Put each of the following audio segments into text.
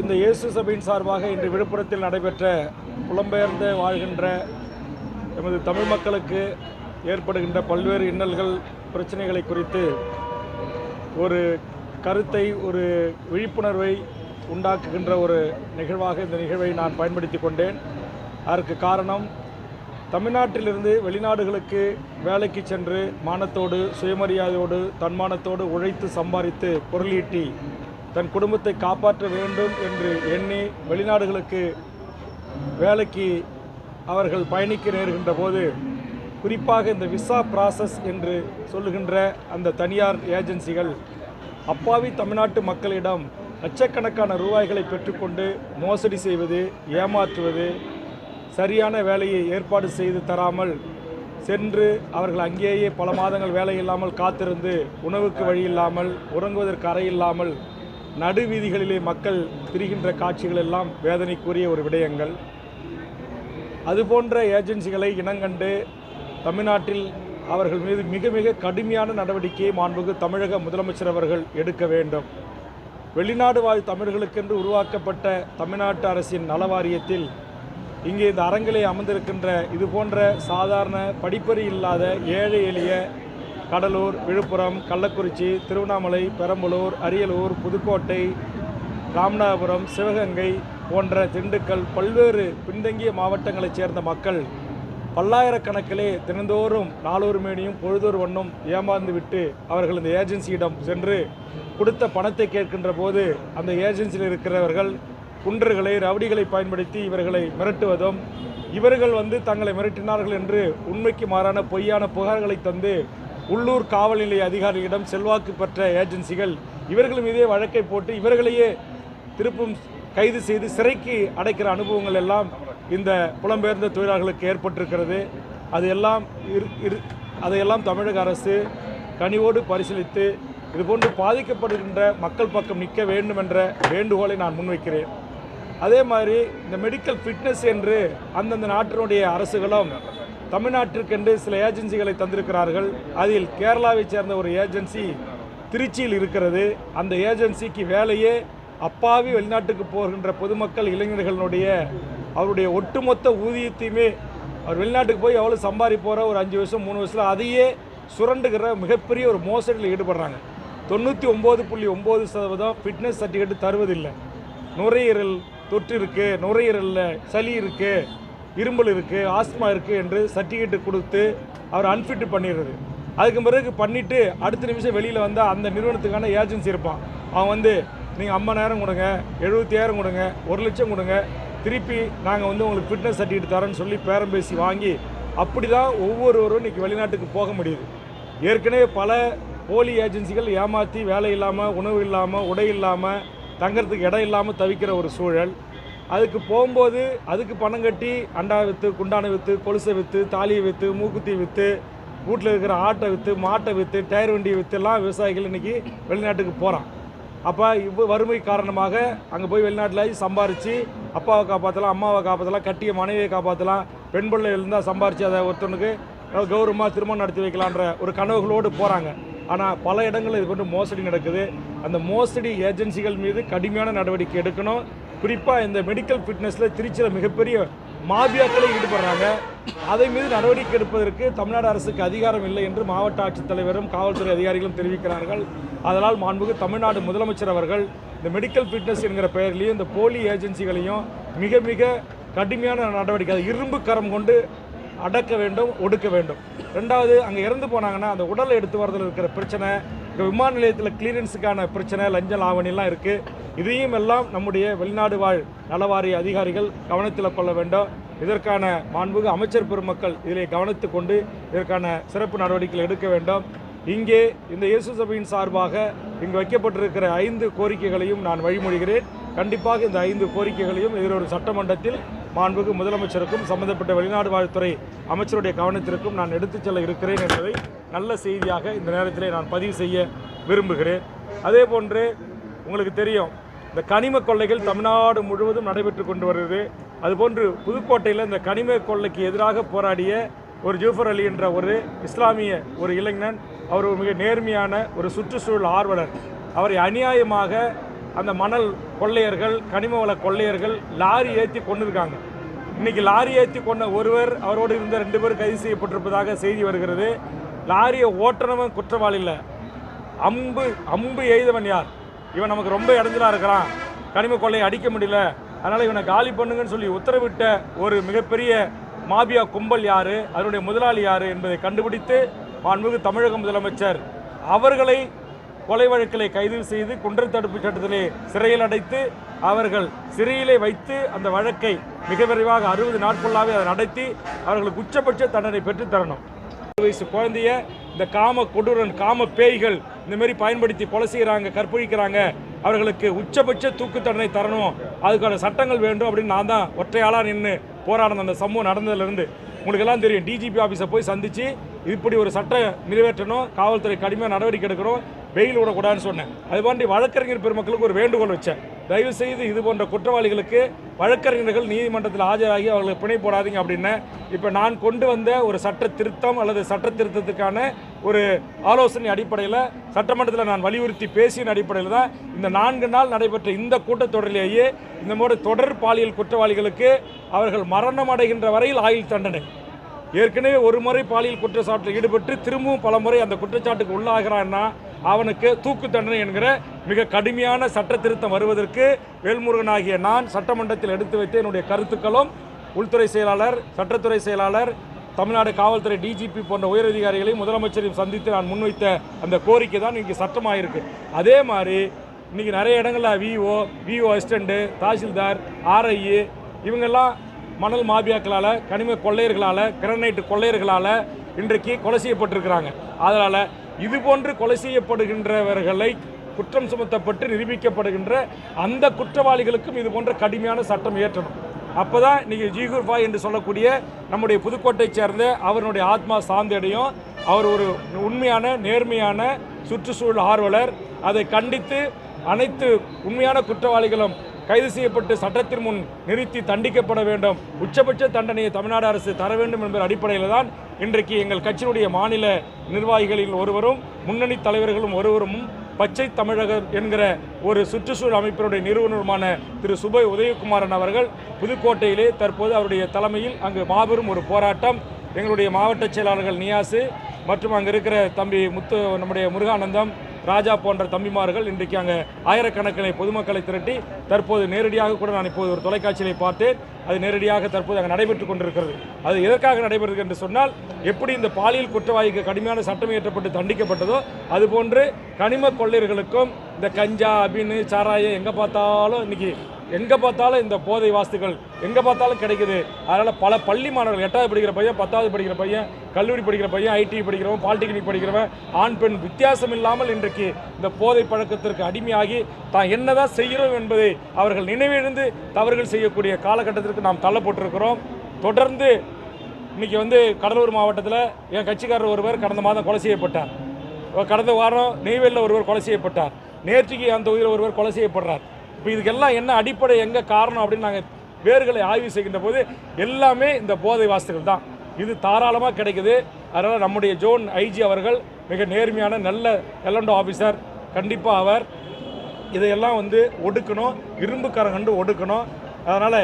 இந்த இயேசு சபையின் சார்பாக இன்று விழுப்புரத்தில் நடைபெற்ற புலம்பெயர்ந்து வாழ்கின்ற எமது தமிழ் மக்களுக்கு ஏற்படுகின்ற பல்வேறு இன்னல்கள் பிரச்சனைகளை குறித்து ஒரு கருத்தை ஒரு விழிப்புணர்வை உண்டாக்குகின்ற ஒரு நிகழ்வாக இந்த நிகழ்வை நான் பயன்படுத்தி கொண்டேன். அதற்கு காரணம் தமிழ்நாட்டிலிருந்து வெளிநாடுகளுக்கு வேலைக்கு சென்று மானத்தோடு சுயமரியாதையோடு தன்மானத்தோடு உழைத்து சம்பாதித்து பொருளீட்டி தன் குடும்பத்தை காப்பாற்ற வேண்டும் என்று எண்ணி வெளிநாடுகளுக்கு வேலைக்கு அவர்கள் பயணிக்க நேர்கின்ற போது குறிப்பாக இந்த விசா ப்ராசஸ் என்று சொல்லுகின்ற அந்த தனியார் ஏஜென்சிகள் அப்பாவி தமிழ்நாட்டு மக்களிடம் லட்சக்கணக்கான ரூபாய்களை பெற்றுக்கொண்டு மோசடி செய்வது ஏமாற்றுவது சரியான வேலையை ஏற்பாடு செய்து தராமல் சென்று அவர்கள் அங்கேயே பல மாதங்கள் வேலை இல்லாமல் காத்திருந்து உணவுக்கு வழி இல்லாமல் உறங்குவதற்கு அறை இல்லாமல் நடுவீதிகளிலே மக்கள் திரிகின்ற காட்சிகள் எல்லாம் வேதனைக்குரிய ஒரு விடயங்கள். அதுபோன்ற ஏஜென்சிகளை இனங்கண்டு தமிழ்நாட்டில் அவர்கள் மீது மிக மிக கடுமையான நடவடிக்கையை மாண்புக்கு தமிழக முதலமைச்சர் அவர்கள் எடுக்க வேண்டும். வெளிநாடு வாழ் தமிழர்களுக்கென்று உருவாக்கப்பட்ட தமிழ்நாட்டு அரசின் நலவாரியத்தில் இங்கே இந்த அரங்கிலே அமர்ந்திருக்கின்ற இது போன்ற சாதாரண படிப்பறி இல்லாத ஏழை எளிய கடலூர் விழுப்புரம் கள்ளக்குறிச்சி திருவண்ணாமலை பெரம்பலூர் அரியலூர் புதுக்கோட்டை ராமநாதபுரம் சிவகங்கை போன்ற திண்டுக்கல் பல்வேறு பின்தங்கிய மாவட்டங்களைச் சேர்ந்த மக்கள் பல்லாயிரக்கணக்கிலே தினந்தோறும் நாளொரு மேனியும் பொழுதொரு வண்ணம் ஏமாந்துவிட்டு அவர்கள் இந்த ஏஜென்சியிடம் சென்று கொடுத்த பணத்தை கேட்கின்ற போது அந்த ஏஜென்சியில் இருக்கிறவர்கள் குன்றர்களை ரவுடிகளை பயன்படுத்தி இவர்களை மிரட்டுவதும் இவர்கள் வந்து தங்களை மிரட்டினார்கள் என்று உண்மைக்கு மாறான பொய்யான புகார்களை தந்து உள்ளூர் காவல் நிலைய அதிகாரிகளிடம் செல்வாக்கு பெற்ற ஏஜென்சிகள் இவர்கள் மீதே வழக்கை போட்டு இவர்களையே திருப்பும் கைது செய்து சிறைக்கு அடைக்கிற அனுபவங்கள் எல்லாம் இந்த புலம்பெயர்ந்த தொழிலாளர்களுக்கு ஏற்பட்டிருக்கிறது. அது எல்லாம் இரு- இரு- அதையெல்லாம் தமிழக அரசு கனிவோடு பரிசீலித்து இதுபோன்று பாதிக்கப்படுகின்ற மக்கள் பக்கம் நிற்க வேண்டும் என்ற வேண்டுகோளை நான் முன்வைக்கிறேன். அதே மாதிரி இந்த மெடிக்கல் ஃபிட்னஸ் என்று அந்தந்த நாட்டினுடைய அரசுகளும் தமிழ்நாட்டிற்கென்று சில ஏஜென்சிகளை தந்திருக்கிறார்கள். அதில் கேரளாவைச் சேர்ந்த ஒரு ஏஜென்சி திருச்சியில் இருக்கிறது. அந்த ஏஜென்சிக்கு வேலையே அப்பாவி வெளிநாட்டுக்கு போகின்ற பொதுமக்கள் இளைஞர்களுடைய அவருடைய ஒட்டுமொத்த ஊதியத்தையுமே அவர் வெளிநாட்டுக்கு போய் எவ்வளோ சம்பாதிப்போகிற ஒரு அஞ்சு வருஷம் மூணு வருஷத்தில் அதையே சுரண்டுகிற மிகப்பெரிய ஒரு மோசடியில் ஈடுபடுறாங்க. தொண்ணூற்றி ஒம்பது புள்ளி ஒம்பது சதவீதம் ஃபிட்னஸ் சர்டிஃபிகேட் தருவதில்லை. நுரையீரல் தொற்று இருக்குது நுரையீரலில் சளி இருக்குது இருமல் இருக்குது ஆஸ்மா இருக்குது என்று சர்டிஃபிகேட்டு கொடுத்து அவர் அன்ஃபிட் பண்ணிடுறது. அதுக்கு பிறகு பண்ணிவிட்டு அடுத்த நிமிஷம் வெளியில் வந்தால் அந்த நிறுவனத்துக்கான ஏஜென்சி இருப்பான். அவன் வந்து நீங்கள் ஐம்பதாயிரம் கொடுங்க எழுபத்தாயிரம் கொடுங்க ஒரு லட்சம் கொடுங்க திருப்பி நாங்கள் வந்து உங்களுக்கு ஃபிட்னஸ் சர்டிஃபிகேட் தரேன்னு சொல்லி பேரம் பேசி வாங்கி அப்படி தான் ஒவ்வொருவரும் இன்றைக்கி வெளிநாட்டுக்கு போக முடியுது. ஏற்கனவே பல போலி ஏஜென்சிகள் ஏமாற்றி வேலை இல்லாமல் உணவு இல்லாமல் உடை இல்லாமல் தங்கிறதுக்கு இடம் இல்லாமல் தவிக்கிற ஒரு சூழல். அதுக்கு போகும்போது அதுக்கு பணம் கட்டி அண்டா விற்று குண்டானை விற்று கொலுசை விற்று தாலியை விற்று மூக்குத்தி விற்று வீட்டில் இருக்கிற ஆட்டை விற்று மாட்டை விற்று டயர் வண்டியை விற்றுலாம் விவசாயிகள் இன்றைக்கி வெளிநாட்டுக்கு போகிறான் அப்போ இவ்வளோ வறுமை காரணமாக அங்கே போய் வெளிநாட்டில் சம்பாரித்து அப்பாவை காப்பாற்றலாம் அம்மாவை காப்பாற்றலாம் கட்டிய மனைவியை காப்பாற்றலாம் பெண் பிள்ளை இருந்தால் சம்பாரித்து அதை ஒருத்தனுக்கு கௌரவமாக திருமணம் நடத்தி வைக்கலான்ற ஒரு கனவுகளோடு போகிறாங்க ஆனால் பல இடங்களில் இது கொண்டு மோசடி நடக்குது. அந்த மோசடி ஏஜென்சிகள் மீது கடுமையான நடவடிக்கை எடுக்கணும். குறிப்பாக இந்த மெடிக்கல் ஃபிட்னஸில் திருச்சியில் மிகப்பெரிய மாபியாக்களை ஈடுபடுறாங்க. அதை மீது நடவடிக்கை எடுப்பதற்கு தமிழ்நாடு அரசுக்கு அதிகாரம் இல்லை என்று மாவட்ட ஆட்சித்தலைவரும் காவல்துறை அதிகாரிகளும் தெரிவிக்கிறார்கள். அதனால் மாண்புக்கு தமிழ்நாடு முதலமைச்சர் அவர்கள் இந்த மெடிக்கல் ஃபிட்னஸ் என்கிற பெயர்லையும் இந்த போலி ஏஜென்சிகளையும் மிக மிக கடுமையான நடவடிக்கை அது இரும்பு கரம் கொண்டு அடக்க வேண்டும் ஒடுக்க வேண்டும். ரெண்டாவது அங்கே இறந்து போனாங்கன்னா அந்த உடலை எடுத்து வரதில் இருக்கிற பிரச்சனை இங்கே விமான நிலையத்தில் கிளியரன்ஸுக்கான பிரச்சனை லஞ்ச லாவணிலாம் இருக்குது இதையும் எல்லாம் நம்முடைய வெளிநாடு வாழ் நலவாரிய அதிகாரிகள் கவனத்தில் கொள்ள வேண்டும். இதற்கான மாண்புகு அமைச்சர் பெருமக்கள் இதிலே கவனித்து கொண்டு இதற்கான சிறப்பு நடவடிக்கைகள் எடுக்க வேண்டும். இங்கே இந்த இயேசு சபையின் சார்பாக இங்கு வைக்கப்பட்டிருக்கிற ஐந்து கோரிக்கைகளையும் நான் வழிமொழிகிறேன். கண்டிப்பாக இந்த ஐந்து கோரிக்கைகளையும் எதிரொரு சட்டமன்றத்தில் மாண்புகு முதலமைச்சருக்கும் சம்பந்தப்பட்ட வெளிநாடு வாழ்த்துறை அமைச்சருடைய கவனத்திற்கும் நான் எடுத்துச் செல்ல இருக்கிறேன் என்பதை நல்ல செய்தியாக இந்த நேரத்திலே நான் பதிவு செய்ய விரும்புகிறேன். அதே போன்று உங்களுக்கு தெரியும் இந்த கனிம கொள்ளைகள் தமிழ்நாடு முழுவதும் நடைபெற்று கொண்டு வருது அதுபோன்று புதுக்கோட்டையில் இந்த கனிம கொள்ளைக்கு எதிராக போராடிய ஒரு ஜூஃபர் அலி என்ற ஒரு இஸ்லாமிய ஒரு இளைஞன் அவர் ஒரு மிக நேர்மையான ஒரு சுற்றுச்சூழல் ஆர்வலர். அவரை அநியாயமாக அந்த மணல் கொள்ளையர்கள் கனிம வள கொள்ளையர்கள் லாரி ஏற்றி கொண்டிருக்காங்க இன்னைக்கு லாரி ஏற்றி கொண்ட ஒருவர் அவரோடு இருந்த ரெண்டு பேர் கைது செய்யப்பட்டிருப்பதாக செய்தி வருகிறது. லாரியை ஓட்டுறவன் குற்றவாளி இல்லை. அம்பு அம்பு எய்தவன் யார்? இவன் நமக்கு ரொம்ப இடைஞ்சலாக இருக்கிறான். கனிம கொள்ளையை அடிக்க முடியல. அதனால் இவனை காலி பண்ணுங்கன்னு சொல்லி உத்தரவிட்ட ஒரு மிகப்பெரிய மாபியா கும்பல் யார்? அதனுடைய முதலாளி யாரு என்பதை கண்டுபிடித்து மாண்புமிகு தமிழக முதலமைச்சர் அவர்களை கொலை வழக்கிலே கைது செய்து குன்றல் தடுப்பு சட்டத்திலே சிறையில் அடைத்து அவர்கள் சிறையிலே வைத்து அந்த வழக்கை மிக விரைவாக அறுபது நாட்களாகவே அதை நடத்தி அவர்களுக்கு உச்சபட்ச தண்டனை பெற்றுத்தரணும் வயசு குழந்தைய இந்த காம கொடூரன் காம பேய்கள் இந்த மாதிரி பயன்படுத்தி கொலை செய்கிறாங்க கற்பழிக்கிறாங்க அவர்களுக்கு உச்சபட்ச தூக்கு தண்டனை தரணும் அதுக்கான சட்டங்கள் வேண்டும் அப்படின்னு நான் தான் ஒற்றையாளாக நின்று போராடின அந்த சம்பவம் நடந்ததுலேருந்து. உங்களுக்கு எல்லாம் தெரியும் டிஜிபி ஆஃபீஸை போய் சந்தித்து இப்படி ஒரு சட்டம் நிறைவேற்றணும் காவல்துறை கடுமையாக நடவடிக்கை எடுக்கணும் வெயில் விடக்கூடாதுன்னு சொன்னேன். அது மாதிரி வழக்கறிஞர் பெருமக்களுக்கு ஒரு வேண்டுகோள் வச்சேன். தயவு செய்து இது போன்ற குற்றவாளிகளுக்கு வழக்கறிஞர்கள் நீதிமன்றத்தில் ஆஜராகி அவர்களுக்கு பிணை போடாதீங்க அப்படின்னு இப்போ நான் கொண்டு வந்த ஒரு சட்ட திருத்தம் அல்லது சட்ட திருத்தத்துக்கான ஒரு ஆலோசனை அடிப்படையில் சட்டமன்றத்தில் நான் வலியுறுத்தி பேசிய அடிப்படையில் தான் இந்த நான்கு நாள் நடைபெற்ற இந்த கூட்டத்தொடரிலேயே இந்த மாதிரி தொடர் பாலியல் குற்றவாளிகளுக்கு அவர்கள் மரணம் அடைகின்ற வரையில் ஆயுள் தண்டனை. ஏற்கனவே ஒரு முறை பாலியல் குற்றச்சாட்டில் ஈடுபட்டு திரும்பவும் பல முறை அந்த குற்றச்சாட்டுக்கு உள்ளாகிறான்னா அவனுக்கு தூக்கு தண்டனை என்கிற மிக கடுமையான சட்ட திருத்தம் வருவதற்கு வேல்முருகன் ஆகிய நான் சட்டமன்றத்தில் எடுத்து வைத்த என்னுடைய கருத்துக்களும் உள்துறை செயலாளர் சட்டத்துறை செயலாளர் தமிழ்நாடு காவல்துறை டிஜிபி போன்ற உயரதிகாரிகளையும் முதலமைச்சரையும் சந்தித்து நான் முன்வைத்த அந்த கோரிக்கை தான் இன்றைக்கி சட்டமாயிருக்கு. அதே மாதிரி இன்றைக்கி நிறைய இடங்களில் VO VO assistant tahsildar RI இவங்கெல்லாம் மணல் மாபியாக்களால் கனிம கொள்ளையர்களால் கிரனைட்டு கொள்ளையர்களால் இன்றைக்கு கொலை செய்யப்பட்டிருக்கிறாங்க. அதனால் இது போன்று கொலை செய்யப்படுகின்றவர்களை குற்றம் சுமத்தப்பட்டு நிரூபிக்கப்படுகின்ற அந்த குற்றவாளிகளுக்கும் இது போன்ற கடுமையான சட்டம் இயற்றணும். அப்பதான் நீங்கள் ஜீகுர் பாய் என்று சொல்லக்கூடிய நம்முடைய புதுக்கோட்டை சேர்ந்த அவருடைய ஆத்மா சாந்தியடையும் அவர் ஒரு உண்மையான நேர்மையான சுற்றுச்சூழல் ஆர்வலர். அதை கண்டித்து அனைத்து உண்மையான குற்றவாளிகளும் கைது செய்யப்பட்டு சட்டத்தின் முன் நிறுத்தி தண்டிக்கப்பட வேண்டும். உச்சபட்ச தண்டனையை தமிழ்நாடு அரசு தர வேண்டும் என்பது அடிப்படையில் தான் இன்றைக்கு எங்கள் கட்சியினுடைய மாநில நிர்வாகிகளில் ஒருவரும் முன்னணி தலைவர்களும் ஒருவரும் பச்சை தமிழகர் என்கிற ஒரு சுற்றுச்சூழல் அமைப்பினுடைய நிறுவனருமான திரு சுபை உதயகுமாரன் அவர்கள் புதுக்கோட்டையிலே தற்போது அவருடைய தலைமையில் அங்கு மாபெரும் ஒரு போராட்டம். எங்களுடைய மாவட்ட செயலாளர்கள் நியாசு மற்றும் அங்கே இருக்கிற தம்பி முத்து நம்முடைய முருகானந்தம் ராஜா போன்ற தம்பிமார்கள் இன்றைக்கு அங்கே ஆயிரக்கணக்கிலே பொதுமக்களை திரட்டி தற்போது நேரடியாக கூட நான் இப்போது ஒரு தொலைக்காட்சியிலே பார்த்தேன். அது நேரடியாக தற்போது அங்கே நடைபெற்றுக் கொண்டிருக்கிறது. அது எதற்காக நடைபெறுகிறது என்று சொன்னால் எப்படி இந்த பாலியல் குற்றவாளிக்கு கடுமையான சட்டம் இயற்றப்பட்டு தண்டிக்கப்பட்டதோ அதுபோன்று கனிம கொள்ளையர்களுக்கும் இந்த கஞ்சா அபின்னு சாராயம் எங்கே பார்த்தாலும் இன்னைக்கு எங்கே பார்த்தாலும் இந்த போதை வாஸ்துகள் எங்கே பார்த்தாலும் கிடைக்குது. அதனால் பல பள்ளி மாணவர்கள் எட்டாவது படிக்கிற பையன் பத்தாவது படிக்கிற பையன் கல்லூரி படிக்கிற பையன் ஐடி படிக்கிறவன் பாலிடெக்னிக் படிக்கிறவன் ஆண் பெண் வித்தியாசம் இல்லாமல் இன்றைக்கு இந்த போதை பழக்கத்திற்கு அடிமையாகி தான் என்னதான் செய்கிறோம் என்பதை அவர்கள் நினைவிழந்து தவறுகள் செய்யக்கூடிய காலகட்டத்திற்கு நாம் தள்ளப்பட்டிருக்கிறோம். தொடர்ந்து இன்னைக்கு வந்து கடலூர் மாவட்டத்தில் என் கட்சிக்காரர் ஒருவர் கடந்த மாதம் கொலை செய்யப்பட்டார். கடந்த வாரம் நெய்வேலியில் ஒருவர் கொலை செய்யப்பட்டார். நேற்றுக்கு அந்த உயிரில் ஒருவர் கொலை செய்யப்படுறார். இப்போ இதுக்கெல்லாம் என்ன அடிப்படை எங்கே காரணம் அப்படின்னு நாங்கள் வேர்களை ஆய்வு செய்கின்ற போது எல்லாமே இந்த போதை வாஸ்துகள் தான். இது தாராளமாக கிடைக்குது. அதனால் நம்முடைய ஜோன் ஐஜி அவர்கள் மிக நேர்மையான நல்ல எலண்டோ ஆஃபீஸர் கண்டிப்பாக அவர் இதையெல்லாம் வந்து ஒடுக்கணும். இரும்புக்காரன் கண்டு ஒடுக்கணும். அதனால்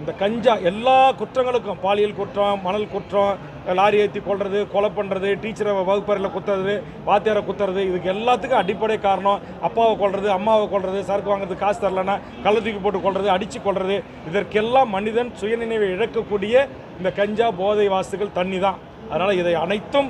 இந்த கஞ்சா எல்லா குற்றங்களுக்கும் பாலியல் குற்றம் மணல் குற்றம் லாரி ஏற்றி கொள்வது கொலை பண்ணுறது டீச்சரை வகுப்பறையில் குத்துறது வாத்தியாரை குத்துறது இதுக்கு எல்லாத்துக்கும் அடிப்படை காரணம். அப்பாவை கொள்வது அம்மாவை கொள்வது சரக்கு வாங்குறது காசு தரலன்னா கள்ள தூக்கி போட்டு கொள்வது அடித்து கொள்வது இதற்கெல்லாம் மனிதன் சுயநினைவை இழக்கக்கூடிய இந்த கஞ்சா போதை வாசுகள் தண்ணி தான் அதனால் இதை அனைத்தும்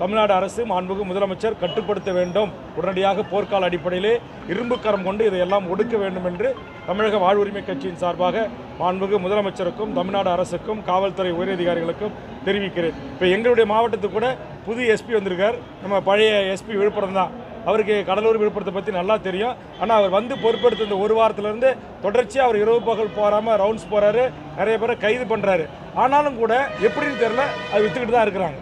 தமிழ்நாடு அரசு மாண்புகு முதலமைச்சர் கட்டுப்படுத்த வேண்டும். உடனடியாக போர்க்கால அடிப்படையிலே இரும்பு கரம் கொண்டு இதையெல்லாம் ஒடுக்க வேண்டும் என்று தமிழக வாழ்வுரிமை கட்சியின் சார்பாக மாண்புகு முதலமைச்சருக்கும் தமிழ்நாடு அரசுக்கும் காவல்துறை உயரதிகாரிகளுக்கும் தெரிவிக்கிறேன். இப்போ எங்களுடைய மாவட்டத்துக்கு கூட புது எஸ்பி வந்திருக்கார். நம்ம பழைய எஸ்பி விழுப்புரம் தான். அவருக்கு கடலூர் விழுப்புரத்தை பற்றி நல்லா தெரியும். ஆனால் அவர் வந்து பொறுப்பெடுத்த இந்த ஒரு வாரத்திலேருந்து தொடர்ச்சியாக அவர் இரவு பகல் போகாமல் ரவுண்ட்ஸ் போகிறாரு நிறைய பேரை கைது பண்ணுறாரு ஆனாலும் கூட எப்படின்னு தெரில அது விற்றுக்கிட்டு தான் இருக்கிறாங்க.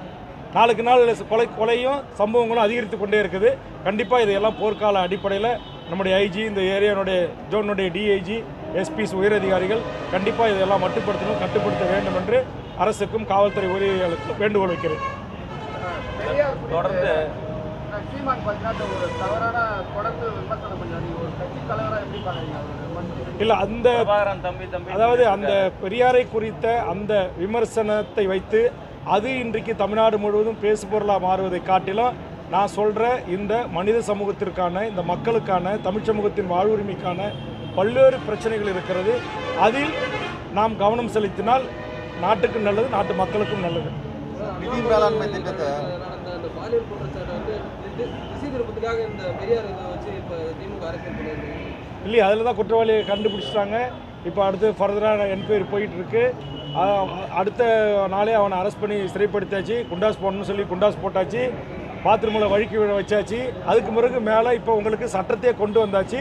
நாளுக்கு நாள் கொலை கொலையும் சம்பவங்களும் அதிகரித்து கொண்டே இருக்குது. கண்டிப்பாக இதையெல்லாம் போர்க்கால அடிப்படையில் நம்முடைய ஐஜி இந்த ஏரியானுடைய ஜோனுடைய டிஐஜி எஸ்பிஸ் உயரதிகாரிகள் கண்டிப்பாக இதெல்லாம் மட்டுப்படுத்தணும் கட்டுப்படுத்த வேண்டும் என்று அரசுக்கும் காவல்துறை உயரதிகாரிகளுக்கும் வேண்டுகோள் வைக்கிறேன். தொடர்ந்து இல்லை அந்த பிரபாகரன் தம்பி தம்பி அதாவது அந்த பெரியாரை குறித்த அந்த விமர்சனத்தை வைத்து அது இன்றைக்கு தமிழ்நாடு முழுவதும் பேசுபொருளாக மாறுவதை காட்டிலும் நான் சொல்கிற இந்த மனித சமூகத்திற்கான இந்த மக்களுக்கான தமிழ் சமூகத்தின் வாழ்வுரிமைக்கான பல்வேறு பிரச்சனைகள் இருக்கிறது. அதில் நாம் கவனம் செலுத்தினால் நாட்டுக்கும் நல்லது நாட்டு மக்களுக்கும் நல்லது. நிதி மேலாண்மை திட்டத்தை நடந்த அந்த பாலியல் குற்றச்சாட்டை வந்து தி- திசை திருப்பத்துக்காக இந்த பெரியார் இதை வச்சு இப்போ திமுக அரசியல் பண்ணியிருக்காங்க இல்லையா அதில் தான் குற்றவாளியை கண்டுபிடிச்சிட்டாங்க. இப்போ அடுத்து ஃபர்தராக என்கொயரி போயிட்டு இருக்கு. அ- அடுத்த நாளே அவனை அரெஸ்ட் பண்ணி சிறைப்படுத்தாச்சு குண்டாஸ் போடணும்னு சொல்லி குண்டாஸ் போட்டாச்சு. பாத்ரூமில் வழுக்கி விழ வச்சாச்சு. அதுக்கு பிறகு மேலே இப்போ உங்களுக்கு சட்டத்தையே கொண்டு வந்தாச்சு.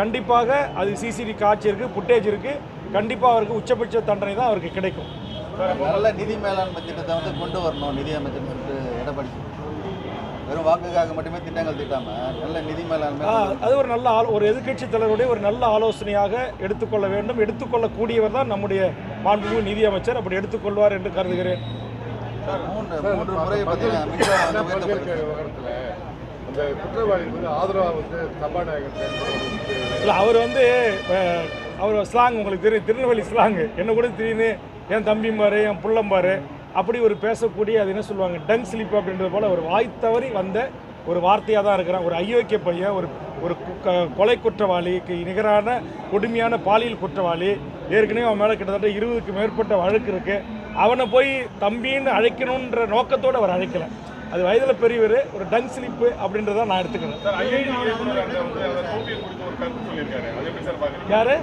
கண்டிப்பாக அது சிசிடி காட்சி இருக்குது புட்டேஜ் இருக்குது கண்டிப்பாக அவருக்கு உச்சபட்ச தண்டனை தான் அவருக்கு கிடைக்கும். நல்ல நிதி மேலாண்மை திட்டத்தை வந்து கொண்டு வரணும் நிதி அமைச்சர் சொல்லிட்டு எடப்பாடி. வெறும் வாக்குக்காக மட்டுமே திட்டங்கள் திட்டாம நல்ல நிதி மேலாண்மை. அது ஒரு நல்ல ஒரு எதிர்க்கட்சி தலைவருடைய ஒரு நல்ல ஆலோசனையாக எடுத்துக்கொள்ள வேண்டும். எடுத்துக்கொள்ளக்கூடியவர் தான் நம்முடைய மாண்புமிகு நிதியமைச்சர் அப்படி எடுத்துக்கொள்வார் என்று கருதுகிறேன். இல்லை அவர் வந்து அவர் ஸ்லாங் உங்களுக்கு தெரியும் திருநெல்வேலி ஸ்லாங்கு என்ன கூட திடீர்னு என் தம்பிம்பாரு என் புள்ளம்பாரு அப்படி ஒரு பேசக்கூடிய அது என்ன சொல்லுவாங்க டங் ஸ்லிப் அப்படின்றது போல் ஒரு வாய் தவறி வந்த ஒரு வார்த்தையாக தான் இருக்கிறான். ஒரு ஐயோக்கிய பையன் ஒரு ஒரு கொலை குற்றவாளிக்கு நிகரான கொடுமையான பாலியல் குற்றவாளி. ஏற்கனவே அவன் மேலே கிட்டத்தட்ட இருபதுக்கு மேற்பட்ட வழக்கு இருக்கு. அவனை போய் தம்பின்னு அழைக்கணுன்ற நோக்கத்தோடு அவர் அழைக்கல. அது வயதில் பெரியவர் ஒரு டங் ஸ்லிப்பு அப்படின்றத நான் எடுத்துக்கிறேன். யாரு?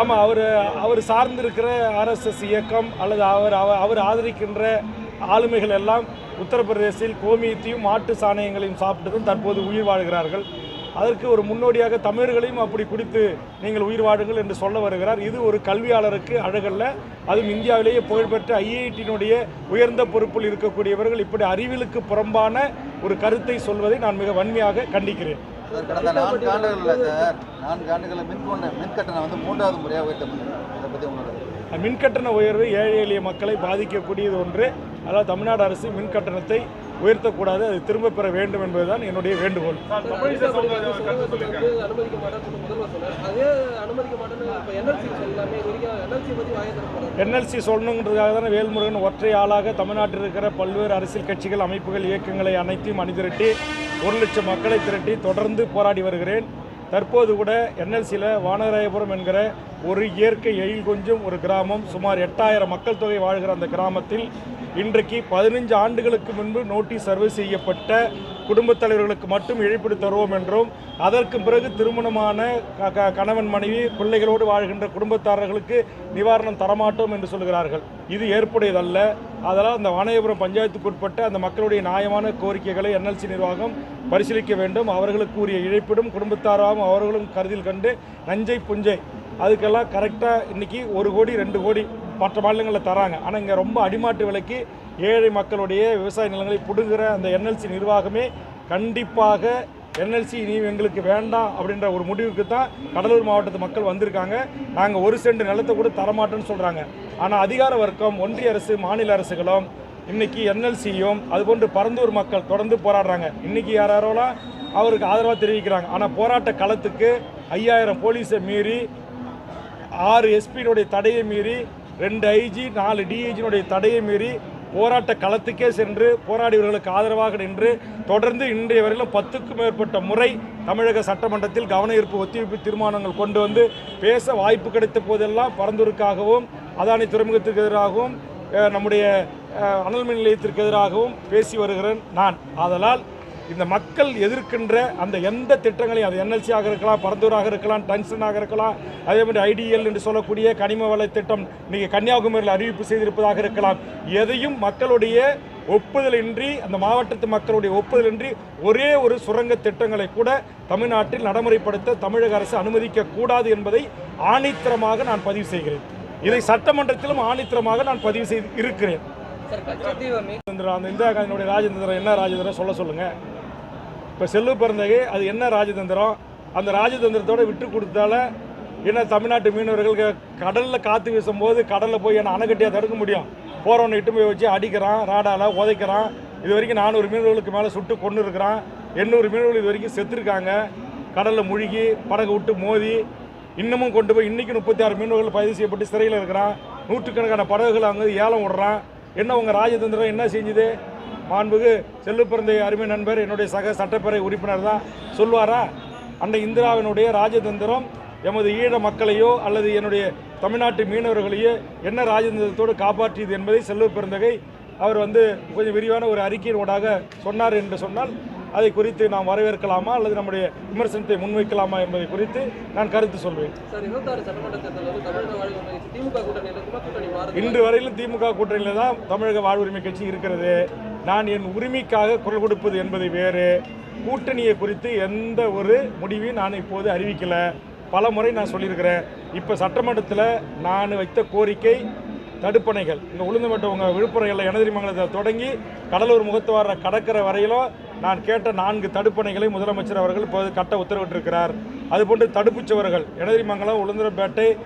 ஆமாம் அவர் அவர் சார்ந்திருக்கிற ஆர்எஸ்எஸ் இயக்கம் அல்லது அவர் அவர் ஆதரிக்கின்ற ஆளுமைகள் எல்லாம் உத்தரப்பிரதேசத்தில் கோமியத்தையும் மாட்டு சாணயங்களையும் சாப்பிட்டு தான் தற்போது உயிர் வாழ்கிறார்கள். அதற்கு ஒரு முன்னோடியாக தமிழர்களையும் அப்படி குடித்து நீங்கள் உயிர் வாழுங்கள் என்று சொல்ல வருகிறார். இது ஒரு கல்வியாளருக்கு அழகல்ல. அதுவும் இந்தியாவிலேயே புகழ்பெற்ற ஐஐடியினுடைய உயர்ந்த பொறுப்பில் இருக்கக்கூடியவர்கள் இப்படி அறிவியலுக்கு புறம்பான ஒரு கருத்தை சொல்வதை நான் மிக வன்மையாக கண்டிக்கிறேன். கடந்த நான்கு ஆண்டுகளில் சார் நான்கு ஆண்டுகளில் மின் கொண்ட மின் கட்டணம் வந்து மூன்றாவது முறையாக உயர்த்தப்பட்டது அதை பற்றி உங்களோட மின்கட்டண உயர்வு ஏழை எளிய மக்களை பாதிக்கக்கூடியது ஒன்று. அதாவது தமிழ்நாடு அரசு மின் கட்டணத்தை உயர்த்தக்கூடாது அது திரும்ப பெற வேண்டும் என்பதுதான் என்னுடைய வேண்டுகோள். என்எல்சி சொல்லணுன்றதுக்காக தானே வேல்முருகன் ஒற்றை ஆளாக தமிழ்நாட்டில் இருக்கிற பல்வேறு அரசியல் கட்சிகள் அமைப்புகள் இயக்கங்களை அனைத்தையும் அணிதிரட்டி ஒரு லட்சம் மக்களை திரட்டி தொடர்ந்து போராடி வருகிறேன். தற்போது கூட என்எல்சியில் வானராயபுரம் என்கிற ஒரு இயற்கை எழில் கொஞ்சம் ஒரு கிராமம். சுமார் எட்டாயிரம் மக்கள் தொகை வாழ்கிற அந்த கிராமத்தில் இன்றைக்கு பதினைஞ்சு ஆண்டுகளுக்கு முன்பு நோட்டீஸ் சர்வீ செய்யப்பட்ட குடும்பத் தலைவர்களுக்கு மட்டும் இழப்பீடு தருவோம் என்றும் அதற்கு பிறகு திருமணமான க- க- கணவன் மனைவி பிள்ளைகளோடு வாழ்கின்ற குடும்பத்தாரர்களுக்கு நிவாரணம் தரமாட்டோம் என்று சொல்கிறார்கள். இது ஏற்புடையதல்ல. அதனால் அந்த வானயபுரம் பஞ்சாயத்துக்குட்பட்ட அந்த மக்களுடைய நியாயமான கோரிக்கைகளை என்எல்சி நிர்வாகம் பரிசீலிக்க வேண்டும். அவர்களுக்கு உரிய இழப்பீடும் குடும்பத்தாராகவும் அவர்களும் கருதில் கண்டு நஞ்சை புஞ்சை அதுக்கெல்லாம் கரெக்டாக இன்றைக்கி ஒரு கோடி ரெண்டு கோடி மற்ற மாநிலங்களில் தராங்க. ஆனால் இங்கே ரொம்ப அடிமாட்டு விலைக்கு ஏழை மக்களுடைய விவசாய நிலங்களை பிடுங்குற அந்த என்எல்சி நிர்வாகமே கண்டிப்பாக என்எல்சி இனி எங்களுக்கு வேண்டாம் அப்படின்ற ஒரு முடிவுக்கு தான் கடலூர் மாவட்டத்து மக்கள் வந்திருக்காங்க. நாங்கள் ஒரு சென்ட் நிலத்தை கூட தரமாட்டோன்னு சொல்கிறாங்க ஆனால் அதிகார வர்க்கம் ஒன்றிய அரசு மாநில அரசுகளும் இன்றைக்கி என்எல்சியும் அதுபோன்று பரந்தூர் மக்கள் தொடர்ந்து போராடுறாங்க. இன்றைக்கி யார் யாரோலாம் அவருக்கு ஆதரவாக தெரிவிக்கிறாங்க. ஆனால் போராட்ட களத்துக்கு ஐயாயிரம் போலீஸை மீறி ஆறு எஸ்பியினுடைய தடையை மீறி ரெண்டு ஐஜி நாலு டிஐஜினுடைய தடையை மீறி போராட்ட களத்துக்கே சென்று போராடியவர்களுக்கு ஆதரவாக நின்று தொடர்ந்து இன்றைய வரையிலும் பத்துக்கும் மேற்பட்ட முறை தமிழக சட்டமன்றத்தில் கவன ஈர்ப்பு ஒத்திவைப்பு தீர்மானங்கள் கொண்டு வந்து பேச வாய்ப்பு கிடைத்த போதெல்லாம் பரந்தூருக்காகவும் அதானி துறைமுகத்திற்கு எதிராகவும் நம்முடைய அனல் மின் நிலையத்திற்கு எதிராகவும் பேசி வருகிறேன் நான். ஆதலால் இந்த மக்கள் எதிர்க்கின்ற அந்த எந்த திட்டங்களையும் அது என்எல்சியாக இருக்கலாம் பரந்தூராக இருக்கலாம் டங்ஸ்டனாக இருக்கலாம் அதே மாதிரி ஐடிஎல் என்று சொல்லக்கூடிய கனிம வள திட்டம் நீங்கள் கன்னியாகுமரியில் அறிவிப்பு செய்திருப்பதாக இருக்கலாம். எதையும் மக்களுடைய ஒப்புதலின்றி அந்த மாவட்டத்து மக்களுடைய ஒப்புதலின்றி ஒரே ஒரு சுரங்க திட்டங்களை கூட தமிழ்நாட்டில் நடைமுறைப்படுத்த தமிழக அரசு அனுமதிக்க கூடாது என்பதை ஆணித்தரமாக நான் பதிவு செய்கிறேன். இதை சட்டமன்றத்திலும் ஆணித்தரமாக நான் பதிவு செய்து இருக்கிறேன். ராஜேந்திரன் இந்திரா காந்தியினுடைய ராஜதந்திரம் என்ன ராஜதந்திரம் சொல்ல சொல்லுங்க. இப்போ செல்லு பிறந்தகை அது என்ன ராஜதந்திரம்? அந்த ராஜதந்திரத்தோட விட்டு கொடுத்தால என்ன தமிழ்நாட்டு மீனவர்கள் கடலில் காற்று வீசும்போது கடலில் போய் என்ன அணைக்கட்டியாக தடுக்க முடியும்? போகிறவனை இட்டு போய் வச்சு அடிக்கிறான் ராடால் உதைக்கிறான். இது வரைக்கும் நானூறு மீனவர்களுக்கு மேலே சுட்டு கொண்டு இருக்கிறான். எண்ணூறு மீனவர்கள் இது வரைக்கும் செத்துருக்காங்க. கடலில் முழுகி படகு விட்டு மோதி இன்னமும் கொண்டு போய் இன்றைக்கி முப்பத்தி ஆறு மீனவர்கள் பதிவு செய்யப்பட்டு சிறையில் இருக்கிறான். நூற்றுக்கணக்கான படகுகள் அங்கே ஏலம் விடுறான். என்ன உங்கள் ராஜதந்திரம்? என்ன செஞ்சுது? மாண்புகு செல்லுப்பிறந்தை அருமை நண்பர் என்னுடைய சக சட்டப்பேரவை உறுப்பினர் தான் சொல்வாரா? அன்னை இந்திராவினுடைய ராஜதந்திரம் எமது ஈழ மக்களையோ அல்லது என்னுடைய தமிழ்நாட்டு மீனவர்களையோ என்ன ராஜதந்திரத்தோடு காப்பாற்றியது என்பதை செல்லு பெருந்தகை அவர் வந்து கொஞ்சம் விரிவான ஒரு அறிக்கையின் ஊடாக சொன்னார் என்று சொன்னால் அதை குறித்து நாம் வரவேற்கலாமா அல்லது நம்முடைய விமர்சனத்தை முன்வைக்கலாமா என்பதை குறித்து நான் கருத்து சொல்வேன். இன்று வரையிலும் திமுக கூட்டணியில் தான் தமிழக வாழ்வுரிமை கட்சி இருக்கிறது. நான் என் உரிமைக்காக குரல் கொடுப்பது என்பது வேறு. கூட்டணியை குறித்து எந்த ஒரு முடிவையும் நான் இப்போது அறிவிக்கல. பல முறை நான் சொல்லியிருக்கிறேன். இப்போ சட்டமன்றத்தில் நான் வைத்த கோரிக்கை தடுப்பணைகள். இந்த உளுந்தமட்டம் உங்கள் விழுப்புரம் எல்லை எனதிரிமங்கலத்தை தொடங்கி கடலூர் முகத்துவார கடற்கரை வரையிலும் நான் கேட்ட நான்கு தடுப்பணைகளை முதலமைச்சர் அவர்கள் இப்போது கட்ட உத்தரவிட்டிருக்கிறார். அதுபோன்று தடுப்புச் சுவர்கள் எனதிரிமங்கலம் உளுந்தரப்பேட்டை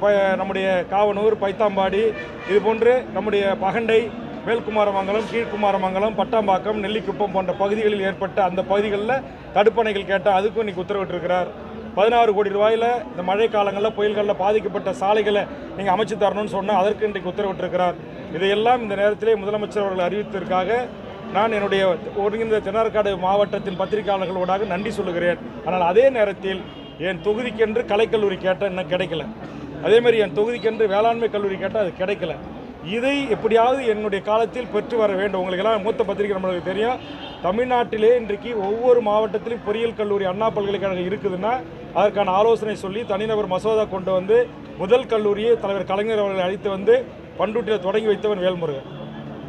ப- நம்முடைய காவனூர் பைத்தாம்பாடி இதுபோன்று நம்முடைய பகண்டை மேல்குமாரமங்கலம் கீழ்குமாரமங்கலம் பட்டாம்பாக்கம் நெல்லிக்குப்பம் போன்ற பகுதிகளில் ஏற்பட்ட அந்த பகுதிகளில் தடுப்பணைகள் கேட்டால் அதுக்கும் இன்றைக்கி உத்தரவிட்டிருக்கிறார். பதினாறு கோடி ரூபாயில் இந்த மழை காலங்களில் புயல்களில் பாதிக்கப்பட்ட சாலைகளை நீங்கள் அமைச்சு தரணும்னு சொன்னால் அதற்கு இன்றைக்கு உத்தரவிட்டிருக்கிறார். இதையெல்லாம் இந்த நேரத்திலே முதலமைச்சர் அவர்கள் அறிவித்ததற்காக நான் என்னுடைய ஒருங்கிணைந்த தென்னார்காடு மாவட்டத்தின் பத்திரிகையாளர்களோடாக நன்றி சொல்லுகிறேன். ஆனால் அதே நேரத்தில் என் தொகுதிக்கென்று கலைக்கல்லூரி கேட்டால் இன்னும் கிடைக்கல. அதேமாதிரி என் தொகுதிக்கென்று வேளாண்மை கல்லூரி கேட்டால் அது கிடைக்கல. இதை எப்படியாவது என்னுடைய காலத்தில் பெற்று வர வேண்டும். உங்களுக்கெல்லாம் மூத்த பத்திரிகை நம்மளுக்கு தெரியும். தமிழ்நாட்டிலே இன்றைக்கு ஒவ்வொரு மாவட்டத்திலும் பொறியியல் கல்லூரி அண்ணா பல்கலைக்கழகம் இருக்குதுன்னா அதற்கான ஆலோசனை சொல்லி தனிநபர் மசோதா கொண்டு வந்து முதல் கல்லூரியை தலைவர் கலைஞர் அவர்களை அழைத்து வந்து பண்ருட்டியில் தொடங்கி வைத்தவன் வேல்முருகன்.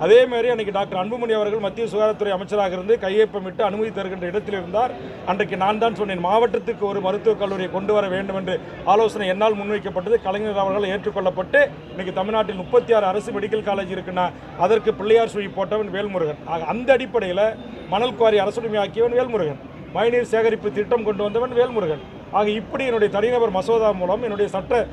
அதே மாதிரி அன்றைக்கி டாக்டர் அன்புமணி அவர்கள் மத்திய சுகாதாரத்துறை அமைச்சராக இருந்து கையொப்பமிட்டு அனுமதி தருகின்ற இடத்தில் இருந்தார். அன்றைக்கு நான் தான் சொன்னேன் மாவட்டத்துக்கு ஒரு மருத்துவக் கல்லூரியை கொண்டு வர வேண்டும் என்று ஆலோசனை என்னால் முன்வைக்கப்பட்டது. கலைஞர் அவர்கள் ஏற்றுக்கொள்ளப்பட்டு இன்னைக்கு தமிழ்நாட்டில் முப்பத்தி ஆறு அரசு மெடிக்கல் காலேஜ் இருக்குன்னா அதற்கு பிள்ளையார் சுழி போட்டவன் வேல்முருகன். ஆக அந்த அடிப்படையில் மணல் குவாரி அரசுரிமையாக்கியவன் வேல்முருகன். மழைநீர் சேகரிப்பு திட்டம் கொண்டு வந்தவன் வேல்முருகன். ஆக இப்படி என்னுடைய தனிநபர் மசோதா மூலம் என்னுடைய சட்ட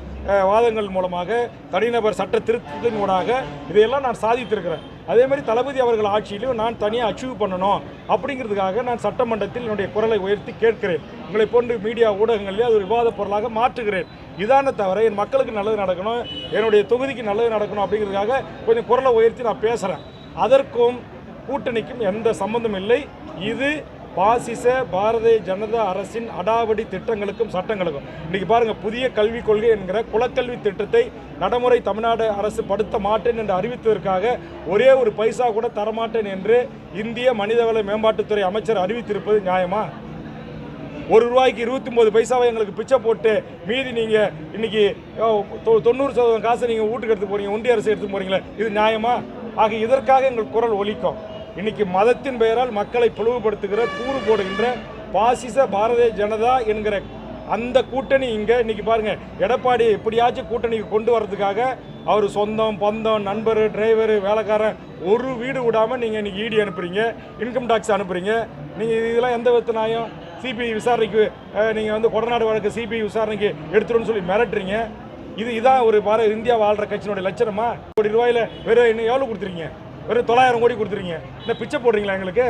வாதங்கள் மூலமாக தனிநபர் சட்ட திருத்தத்தின் ஊடாக இதையெல்லாம் நான் சாதித்திருக்கிறேன். அதே மாதிரி தளபதி அவர்கள் ஆட்சியிலும் நான் தனியாக அச்சீவ் பண்ணணும் அப்படிங்கிறதுக்காக நான் சட்டமன்றத்தில் என்னுடைய குரலை உயர்த்தி கேட்கிறேன். உங்களை போன்று மீடியா ஊடகங்களிலே அது ஒரு விவாதப் பொருளாக மாற்றுகிறேன். இதான தவிர என் மக்களுக்கு நல்லது நடக்கணும் என்னுடைய தொகுதிக்கு நல்லது நடக்கணும் அப்படிங்கிறதுக்காக கொஞ்சம் குரலை உயர்த்தி நான் பேசுகிறேன் அதற்கும் கூட்டணிக்கும் எந்த சம்பந்தம் இல்லை. இது பாசிச பாரதிய ஜனதா அரசின் அடாவடி திட்டங்களுக்கும் சட்டங்களுக்கும். இன்னைக்கு பாருங்க புதிய கல்விக் கொள்கை என்கிற குலக்கல்வி திட்டத்தை நடைமுறை தமிழ்நாடு அரசு படுத்த மாட்டேன் என்று அறிவித்ததற்காக ஒரே ஒரு பைசா கூட தரமாட்டேன் என்று இந்திய மனிதவள மேம்பாட்டுத்துறை அமைச்சர் அறிவித்திருப்பது நியாயமா? ஒரு ரூபாய்க்கு இருபத்தி ஒன்பது பைசாவை எங்களுக்கு பிச்சை போட்டு மீதி நீங்கள் இன்னைக்கு தொ- தொண்ணூறு சதவீதம் காசை நீங்கள் வீட்டுக்கு எடுத்து போறீங்க ஒன்றிய அரசு எடுத்து போறீங்களே இது நியாயமா? ஆக இதற்காக எங்கள் குரல் ஒலிக்கும். இன்னைக்கு மதத்தின் பெயரால் மக்களை பிளவுபடுத்துகிற கூறு போடுகின்ற பாசிச பாரதிய ஜனதா என்கிற அந்த கூட்டணி இங்கே இன்னைக்கு பாருங்க. எடப்பாடி எப்படியாச்சும் கூட்டணிக்கு கொண்டு வர்றதுக்காக அவர் சொந்தம் பந்தம் நண்பர் டிரைவர் வேலைக்காரன் ஒரு வீடு விடாமல் நீங்கள் இன்னைக்கு இடி அனுப்புறீங்க இன்கம் டாக்ஸ் அனுப்புறீங்க. நீங்கள் இதெல்லாம் எந்த விதத்து நியாயம்? சிபிஐ விசாரணைக்கு நீங்கள் வந்து கொடநாடு வழக்கு சிபிஐ விசாரணைக்கு எடுத்துருன்னு சொல்லி மிரட்டுறீங்க. இது இதான் ஒரு பார இந்தியா வாழ்கிற கட்சியினுடைய லட்சணமா? கோடி ரூபாயில் வெறும் இன்னும் எவ்வளோ கொடுத்துருங்க வெறும் தொள்ளாயிரம் கோடி கொடுத்துருங்க இந்த பிச்சை போடுறீங்களா எங்களுக்கு?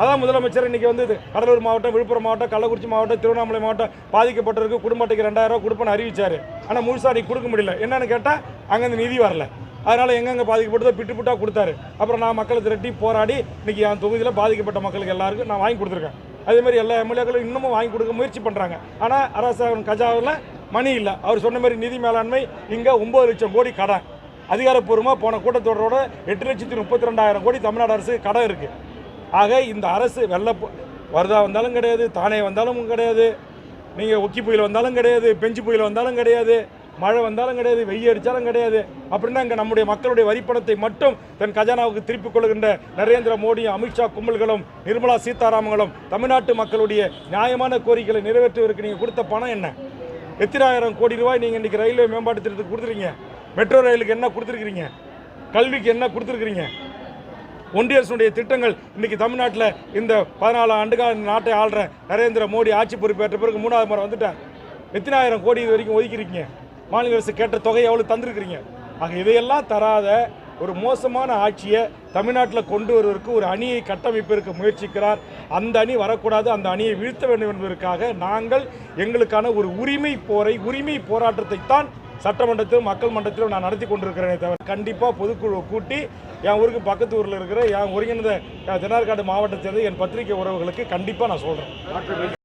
அதான் முதலமைச்சர் இன்றைக்கி வந்து கடலூர் மாவட்டம் விழுப்புரம் மாவட்டம் கள்ளக்குறிச்சி மாவட்டம் திருவண்ணாமலை மாவட்டம் பாதிக்கப்பட்டவருக்கு குடும்ப அட்டைக்கு ரெண்டாயிரம் கொடுப்பேன்னு அறிவிச்சார். ஆனால் முழுசா அன்றைக்கி கொடுக்க முடியல. என்னென்னு கேட்டால் அங்கேருந்து நிதி வரல. அதனால் எங்கெங்கே பாதிக்கப்பட்டதோ பிட்டு பிட்டாக கொடுத்தாரு. அப்புறம் நான் மக்களை திரட்டி போராடி இன்றைக்கி என் தொகுதியில் பாதிக்கப்பட்ட மக்களுக்கு எல்லாருக்கும் நான் வாங்கி கொடுத்துருக்கேன். அதேமாதிரி எல்லா எம்எல்ஏக்களும் இன்னமும் வாங்கி கொடுக்க முயற்சி பண்ணுறாங்க ஆனால் அரசாங்கம் கஜாவில் மணி இல்லை. அவர் சொன்ன மாதிரி நிதி மேலாண்மை இங்கே ஒம்பது லட்சம் கோடி கடன். அதிகாரப்பூர்வமாக போன கூட்டத்தொடரோட எட்டு லட்சத்தி முப்பத்தி ரெண்டாயிரம் கோடி தமிழ்நாடு அரசு கடன் இருக்குது ஆக இந்த அரசு வெள்ள வருதா வந்தாலும் கிடையாது தானே வந்தாலும் கிடையாது நீங்கள் ஒக்கி புயல் வந்தாலும் கிடையாது பெஞ்சு புயல் வந்தாலும் கிடையாது மழை வந்தாலும் கிடையாது வெய்ய அடித்தாலும் கிடையாது அப்படின்னா இங்கே நம்முடைய மக்களுடைய வரிப்பணத்தை மட்டும் தன் கஜானாவுக்கு திருப்பிக் கொள்கின்ற நரேந்திர மோடியும் அமித்ஷா கும்பல்களும் நிர்மலா சீதாராமங்களும் தமிழ்நாட்டு மக்களுடைய நியாயமான கோரிக்கைகளை நிறைவேற்றுவதற்கு நீங்கள் கொடுத்த பணம் என்ன? எத்தனாயிரம் கோடி ரூபாய் நீங்கள் இன்றைக்கி ரயில்வே மேம்பாட்டு திட்டத்துக்கு கொடுத்துருங்க மெட்ரோ ரயிலுக்கு என்ன கொடுத்துருக்கிறீங்க? கல்விக்கு என்ன கொடுத்துருக்கிறீங்க? ஒன்றிய அரசுடைய திட்டங்கள் இன்னைக்கு தமிழ்நாட்டில் இந்த பதினாலு ஆண்டுகால நாட்டை ஆள்ற நரேந்திர மோடி ஆட்சி பொறுப்பேற்ற பிறகு மூணாவது முறை வந்துட்டார். எத்தனாயிரம் கோடி இது வரைக்கும் ஒதுக்கிருக்கீங்க மாநில அரசு கேட்ட தொகை எவ்வளோ தந்திருக்கிறீங்க? ஆக இதையெல்லாம் தராத ஒரு மோசமான ஆட்சியை தமிழ்நாட்டில் கொண்டு வருவதற்கு ஒரு அணியை கட்டமைப்பிற்கு முயற்சிக்கிறார். அந்த அணி வரக்கூடாது அந்த அணியை வீழ்த்த வேண்டும் என்பதற்காக நாங்கள் எங்களுக்கான ஒரு உரிமை போரை உரிமை போராட்டத்தை தான் சட்டமன்றத்திலும் மக்கள் மன்றத்திலும் நான் நடத்தி கொண்டிருக்கிறேனே தவிர கண்டிப்பாக பொதுக்குழு கூட்டி என் ஊருக்கு பக்கத்து ஊரில் இருக்கிற என் ஒருங்கிணைந்த தென்னார்காடு மாவட்டத்தை சேர்ந்த என் பத்திரிகை உறவுகளுக்கு கண்டிப்பாக நான் சொல்கிறேன்